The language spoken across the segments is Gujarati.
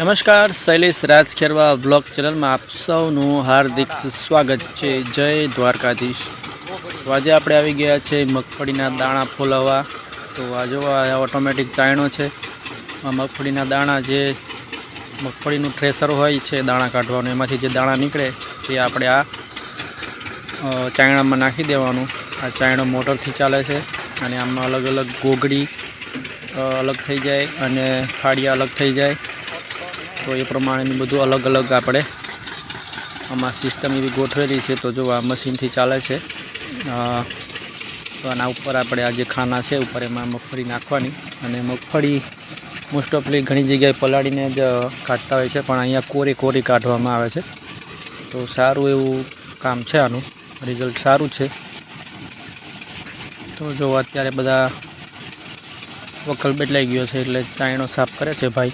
નમસ્કાર, શૈલેષ રાજ ખેરવા બ્લોગ ચેનલમાં આપ સૌનું હાર્દિક સ્વાગત છે. જય દ્વારકાધીશ. તો આજે આપણે આવી ગયા છે મગફળીના દાણા ફોલાવવા. તો આ જો આ ઓટોમેટિક ચાયણો છે. આ મગફળીના દાણા જે મગફળીનું થ્રેસર હોય છે, દાણા કાઢવાનું, એમાંથી જે દાણા નીકળે તે આપણે આ ચાયણામાં નાખી દેવાનું. આ ચાયણો મોટરથી ચાલે છે અને આમાં અલગ અલગ ગોગડી અલગ થઈ જાય અને ફાળિયા અલગ થઈ જાય. તો એ પ્રમાણેનું બધું અલગ અલગ આપણે આમાં સિસ્ટમ એવી ગોઠવેલી છે તો જો આ મશીનથી ચાલે છે. તો આના ઉપર આપણે આ જે ખાના છે ઉપર એમાં મગફળી નાખવાની અને મગફળી મોસ્ટ ઓફલી ઘણી જગ્યાએ પલાળીને જ કાઢતા હોય છે, પણ અહીંયા કોરી કોરી કાઢવામાં આવે છે. તો સારું એવું કામ છે આનું રિઝલ્ટ સારું છે. તો જો અત્યારે બધા વકલ બદલાઈ ગયો છે એટલે ચાયણો સાફ કરે છે ભાઈ.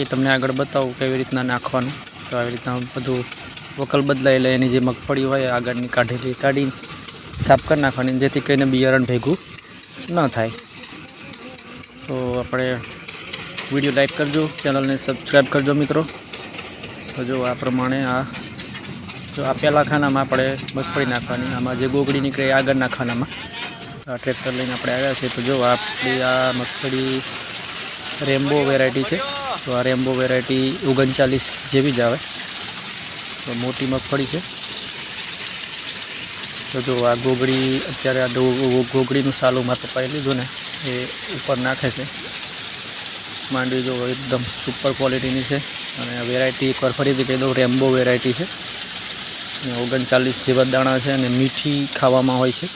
એ તમને આગળ બતાવું કેવી રીતના નાખવાનું. તો આવી રીતના બધું વકલ બદલાઈ લે, એની જે મગફળી હોય આગળની કાઢેલી કાઢી સાફ કરી નાખવાની, જેથી કરીને બિયારણ ભેગું ન થાય. તો આપણે વીડિયો લાઈક કરજો, ચેનલને સબસ્ક્રાઈબ કરજો મિત્રો. તો જો આ પ્રમાણે આ જો આ પહેલા ખાનામાં આપણે મગફળી નાખવાની, આમાં જે ગોગડી નીકળે આગળના ખાનામાં. આ ટ્રેક્ટર લઈને આપણે આવ્યા છીએ. તો જો આપણી આ મગફળી રેમ્બો વેરાયટી છે. તો આ રેમ્બો વેરાયટી ઓગણચાલીસ જેવી જ આવે. તો મોટી મગફળી છે. તો જો આ ગોગડી અત્યારે આ ગોગળીનું સાલું મારા પપ્પાએ લીધું ને, એ ઉપર નાખે છે. માંડવી જો એકદમ સુપર ક્વોલિટીની છે અને વેરાયટી એકવાર ફરીથી કહી દઉં, રેમ્બો વેરાયટી છે. ઓગણચાલીસ જેવા દાણા છે અને મીઠી ખાવામાં હોય છે.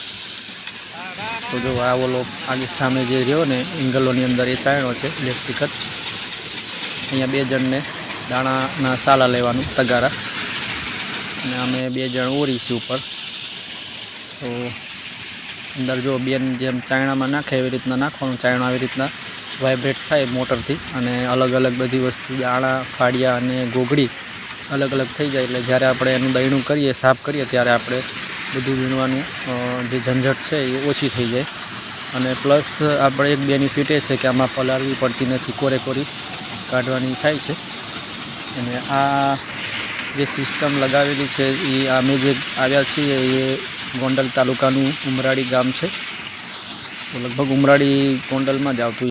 તો જો આ ઓલો આગે સામે જે રહ્યો ને, એંગલોની અંદર એ ચાયણો છે ઇલેક્ટ્રિક જ અહીંયા બે જણને દાણાના સાલા લેવાનું, તગારા. અને અમે બે જણ ઓરીશું ઉપર. તો અંદર જો બેન જેમ ચાયણામાં નાખે એવી રીતના નાખવાનું, ચાયણા આવી રીતના વાઇબ્રેટ થાય મોટરથી. અને અલગ અલગ બધી વસ્તુ, દાણા, ફાડિયા અને ગોગડી અલગ અલગ થઈ જાય. એટલે જ્યારે આપણે એનું દહીણું કરીએ, સાફ કરીએ, ત્યારે આપણે બધું વીણવાનું જે ઝંઝટ છે એ ઓછી થઈ જાય. અને પ્લસ આપણે એક બેનિફિટ એ છે કે આમાં પલાળવી પડતી નથી કોરે કોરી કાઢવાની થાય છે. અને આ જે સિસ્ટમ લગાવેલી છે એ અમે જે આવ્યા છીએ એ ગોંડલ તાલુકાનું ઉમરાળી ગામ છે. લગભગ ઉમરાળી ગોંડલમાં જ આવતું